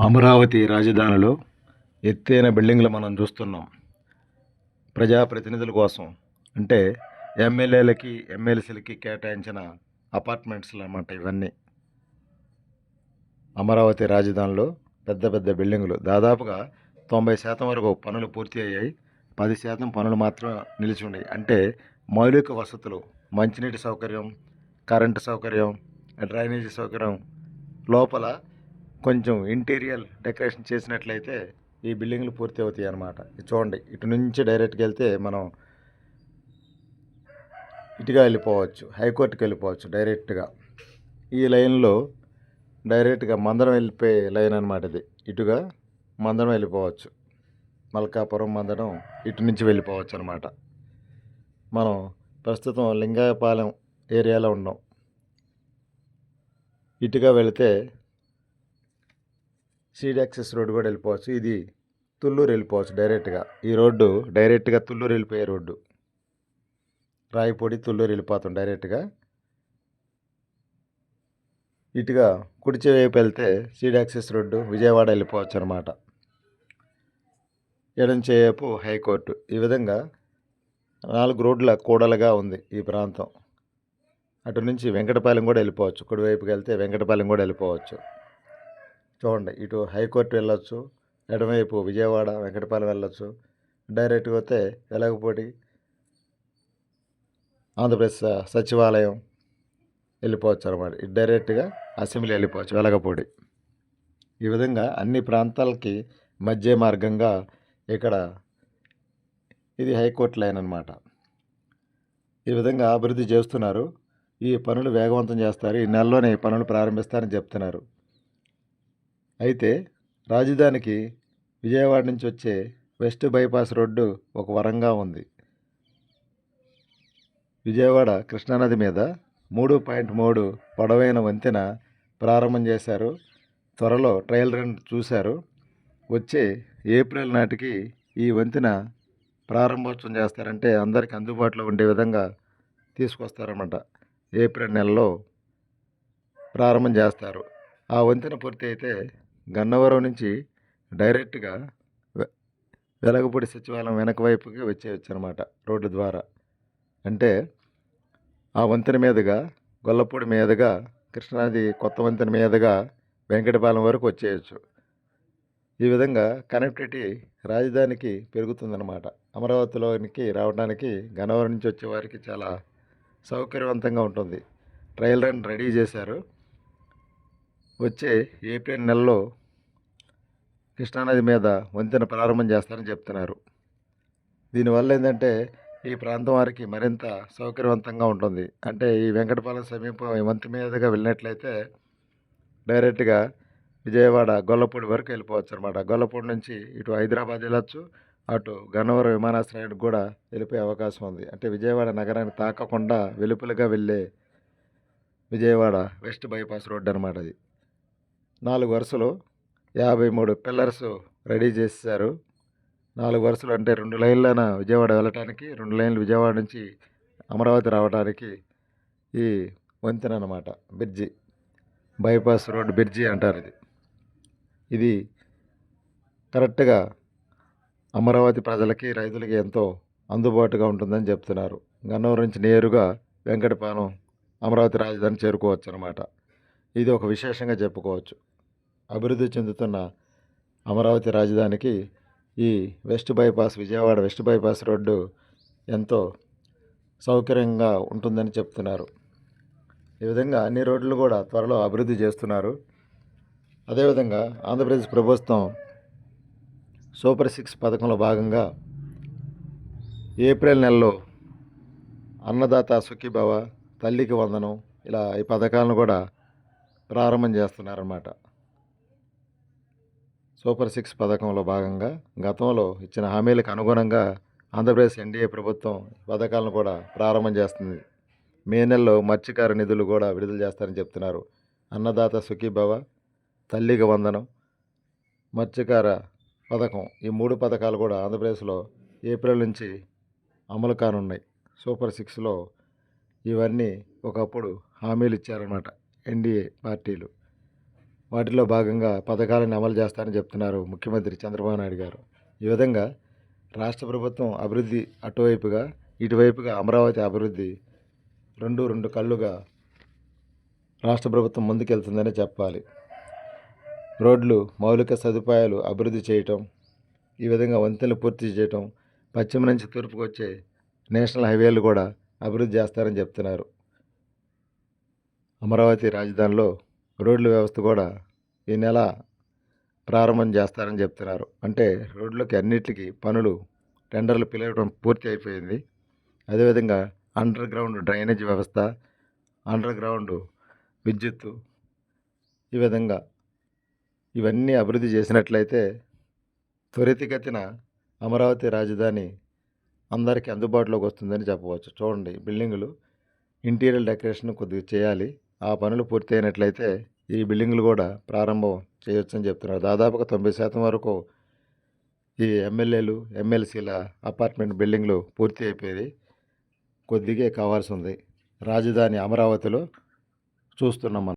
అమరావతి రాజధానిలో ఎత్తైన బిల్డింగ్లు మనం చూస్తున్నాం. ప్రజాప్రతినిధుల కోసం అంటే ఎమ్మెల్యేలకి ఎమ్మెల్సీలకి కేటాయించిన అపార్ట్మెంట్స్లు అన్నమాట ఇవన్నీ. అమరావతి రాజధానిలో పెద్ద పెద్ద బిల్డింగులు. దాదాపుగా తొంభై శాతం వరకు పనులు పూర్తి అయ్యాయి. పది శాతం పనులు మాత్రం నిలిచి ఉన్నాయి. అంటే మౌలిక వసతులు మంచినీటి సౌకర్యం కరెంటు సౌకర్యం డ్రైనేజీ సౌకర్యం లోపల కొంచెం ఇంటీరియర్ డెకరేషన్ చేసినట్లయితే ఈ బిల్డింగ్లు పూర్తి అవుతాయి అన్నమాట. చూడండి ఇటు నుంచి డైరెక్ట్గా వెళ్తే మనం ఇటుగా వెళ్ళిపోవచ్చు హైకోర్టుకి వెళ్ళిపోవచ్చు డైరెక్ట్గా. ఈ లైన్లో డైరెక్ట్గా మందరం వెళ్ళిపోయే లైన్ అనమాట ఇది. ఇటుగా మందరం వెళ్ళిపోవచ్చు. మల్కాపురం మందడం ఇటు నుంచి వెళ్ళిపోవచ్చు అనమాట మనం ప్రస్తుతం లింగాయపాలెం ఏరియాలో ఉన్నాం. ఇటుగా వెళితే సీడ్ యాక్సెస్ రోడ్డు కూడా వెళ్ళిపోవచ్చు. ఇది తుళ్ళూరు వెళ్ళిపోవచ్చు డైరెక్ట్గా. ఈ రోడ్డు డైరెక్ట్గా తుళ్ళూరు వెళ్ళిపోయే రోడ్డు. రాయిపూడి తుళ్ళూరు వెళ్ళిపోతాం డైరెక్ట్గా. ఇటుగా కుడిచే వైపు వెళ్తే సీడ్ యాక్సెస్ రోడ్డు విజయవాడ వెళ్ళిపోవచ్చు అనమాట ఎడంచేపు హైకోర్టు. ఈ విధంగా నాలుగు రోడ్ల కూడలుగా ఉంది ఈ ప్రాంతం. అటు నుంచి వెంకటపాలెం కూడా వెళ్ళిపోవచ్చు. కుడివైపుకి వెళ్తే వెంకటపాలెం కూడా వెళ్ళిపోవచ్చు. చూడండి ఇటు హైకోర్టు వెళ్ళొచ్చు ఎడమవైపు విజయవాడ వెంకటపాలెం వెళ్ళొచ్చు డైరెక్ట్గా వస్తే వెలగపూడి ఆంధ్రప్రదేశ్ సచివాలయం వెళ్ళిపోవచ్చు అనమాట ఇటు డైరెక్ట్గా అసెంబ్లీ వెళ్ళిపోవచ్చు వెలగపూడి. ఈ విధంగా అన్ని ప్రాంతాలకి మధ్య మార్గంగా ఇక్కడ ఇది హైకోర్టు లైన్ అనమాట ఈ విధంగా అభివృద్ధి చేస్తున్నారు. ఈ పనులు వేగవంతం చేస్తారు. ఈ నెలలోనే ఈ పనులు ప్రారంభిస్తారని చెప్తున్నారు. అయితే రాజధానికి విజయవాడ నుంచి వచ్చే వెస్ట్ బైపాస్ రోడ్డు ఒక వరంగా ఉంది. విజయవాడ కృష్ణానది మీద మూడు పాయింట్ మూడు పొడవైన వంతెన ప్రారంభం చేశారు. త్వరలో ట్రయల్ రన్ చూశారు. వచ్చే ఏప్రిల్ నాటికి ఈ వంతెన ప్రారంభోత్సవం చేస్తారంటే అందరికి అందుబాటులో ఉండే విధంగా తీసుకొస్తారన్నమాట. ఏప్రిల్ నెలలో ప్రారంభం చేస్తారు. ఆ వంతెన పూర్తి అయితే గన్నవరం నుంచి డైరెక్ట్గా వెలగపూడి సచివాలయం వెనక వైపుకి వచ్చేయచ్చు అనమాట రోడ్డు ద్వారా. అంటే ఆ వంతెన మీదుగా గొల్లపూడి మీదుగా కృష్ణానది కొత్త వంతెన మీదుగా వెంకటపాలెం వరకు వచ్చేయచ్చు. ఈ విధంగా కనెక్టివిటీ రాజధానికి పెరుగుతుందన్నమాట అమరావతిలోనికి రావడానికి గన్నవరం నుంచి వచ్చే వారికి చాలా సౌకర్యవంతంగా ఉంటుంది. ట్రయల్ రన్ రెడీ చేశారు. వచ్చే ఏప్రిల్ నెలలో కృష్ణానది మీద వంతెన ప్రారంభం చేస్తారని చెప్తున్నారు. దీనివల్ల ఏంటంటే ఈ ప్రాంతం వారికి మరింత సౌకర్యవంతంగా ఉంటుంది. అంటే ఈ వెంకటపాలెం సమీపం ఈ వంతెన మీదుగా వెళ్ళినట్లయితే డైరెక్ట్గా విజయవాడ గొల్లపూడి వరకు వెళ్ళిపోవచ్చు అనమాట గొల్లపూడి నుంచి ఇటు హైదరాబాద్ వెళ్ళొచ్చు అటు గన్నవరం విమానాశ్రయానికి కూడా వెళ్ళిపోయే అవకాశం ఉంది. అంటే విజయవాడ నగరాన్ని తాకకుండా వెలుపులుగా వెళ్ళే విజయవాడ వెస్ట్ బైపాస్ రోడ్డు అనమాట అది. నాలుగు వరుసలు యాభై మూడు పిల్లర్స్ రెడీ చేశారు నాలుగు వరుసలు అంటే రెండు లైన్లన విజయవాడ వెళ్ళటానికి రెండు లైన్లు విజయవాడ నుంచి అమరావతి రావడానికి ఈ వంతెన అనమాట బ్రిడ్జి. బైపాస్ రోడ్ బ్రిడ్జి అంటారు ఇది. ఇది కరెక్ట్గా అమరావతి ప్రజలకి రైతులకి ఎంతో అందుబాటుగా ఉంటుందని చెప్తున్నారు. గన్నవరం నుంచి నేరుగా వెంకటపాలెం అమరావతి రాజధాని చేరుకోవచ్చు అనమాట ఇది ఒక విశేషంగా చెప్పుకోవచ్చు. అభివృద్ధి చెందుతున్న అమరావతి రాజధానికి ఈ west bypass Vijayawada west bypass road ఎంతో సౌకర్యంగా ఉంటుందని చెప్తున్నారు. ఈ విధంగా అన్ని రోడ్లు కూడా త్వరలో అభివృద్ధి చేస్తున్నారు. అదేవిధంగా ఆంధ్రప్రదేశ్ ప్రభుత్వం సూపర్ సిక్స్ పథకంలో భాగంగా ఏప్రిల్ నెలలో అన్నదాత సుఖీభవ తల్లికి వందనం ఇలా ఈ పథకాలను కూడా ప్రారంభం చేస్తున్నారన్నమాట. సూపర్ సిక్స్ పథకంలో భాగంగా గతంలో ఇచ్చిన హామీలకు అనుగుణంగా ఆంధ్రప్రదేశ్ ఎన్డీఏ ప్రభుత్వం పథకాలను కూడా ప్రారంభం చేస్తుంది. మే నెలలో మత్స్యకార నిధులు కూడా విడుదల చేస్తారని చెప్తున్నారు. అన్నదాత సుఖీభవ తల్లికి వందనం మత్స్యకార పథకం ఈ మూడు పథకాలు కూడా ఆంధ్రప్రదేశ్లో ఏప్రిల్ నుంచి అమలు కానున్నాయి. సూపర్ సిక్స్లో ఇవన్నీ ఒకప్పుడు హామీలు ఇచ్చారన్నమాట ఎన్డీఏ పార్టీలు. వాటిలో భాగంగా పథకాలను అమలు చేస్తారని చెప్తున్నారు ముఖ్యమంత్రి చంద్రబాబు నాయుడు గారు. ఈ విధంగా రాష్ట్ర ప్రభుత్వం అభివృద్ధి అటువైపుగా ఇటువైపుగా అమరావతి అభివృద్ధి రెండు రెండు కళ్ళుగా రాష్ట్ర ప్రభుత్వం ముందుకెళ్తుందని చెప్పాలి. రోడ్లు మౌలిక సదుపాయాలు అభివృద్ధి చేయటం ఈ విధంగా వంతెనలు పూర్తి చేయటం పశ్చిమ నుంచి తూర్పుకు వచ్చే నేషనల్ హైవేలు కూడా అభివృద్ధి చేస్తారని చెప్తున్నారు. అమరావతి రాజధానిలో రోడ్ల వ్యవస్థ కూడా ఈ నెల ప్రారంభం చేస్తారని చెప్తున్నారు. అంటే రోడ్లకి అన్నిటికీ పనులు టెండర్లు పిలవడం పూర్తి అయిపోయింది. అదేవిధంగా అండర్ గ్రౌండ్ డ్రైనేజ్ వ్యవస్థ అండర్ గ్రౌండ్ విద్యుత్తు ఈ విధంగా ఇవన్నీ అభివృద్ధి చేసినట్లయితే త్వరితగతిన అమరావతి రాజధాని అందరికీ అందుబాటులోకి వస్తుందని చెప్పవచ్చు. చూడండి బిల్డింగులు ఇంటీరియర్ డెకరేషన్ కొద్దిగా చేయాలి. ఆ పనులు పూర్తి అయినట్లయితే ఈ బిల్డింగ్లు కూడా ప్రారంభం చేయొచ్చని చెప్తున్నారు. దాదాపుగా తొంభై శాతం వరకు ఈ ఎమ్మెల్యేలు ఎమ్మెల్సీల అపార్ట్మెంట్ బిల్డింగ్లు పూర్తి అయిపోయేది కొద్దిగే కావాల్సి ఉంది. రాజధాని అమరావతిలో చూస్తున్నాం మనం.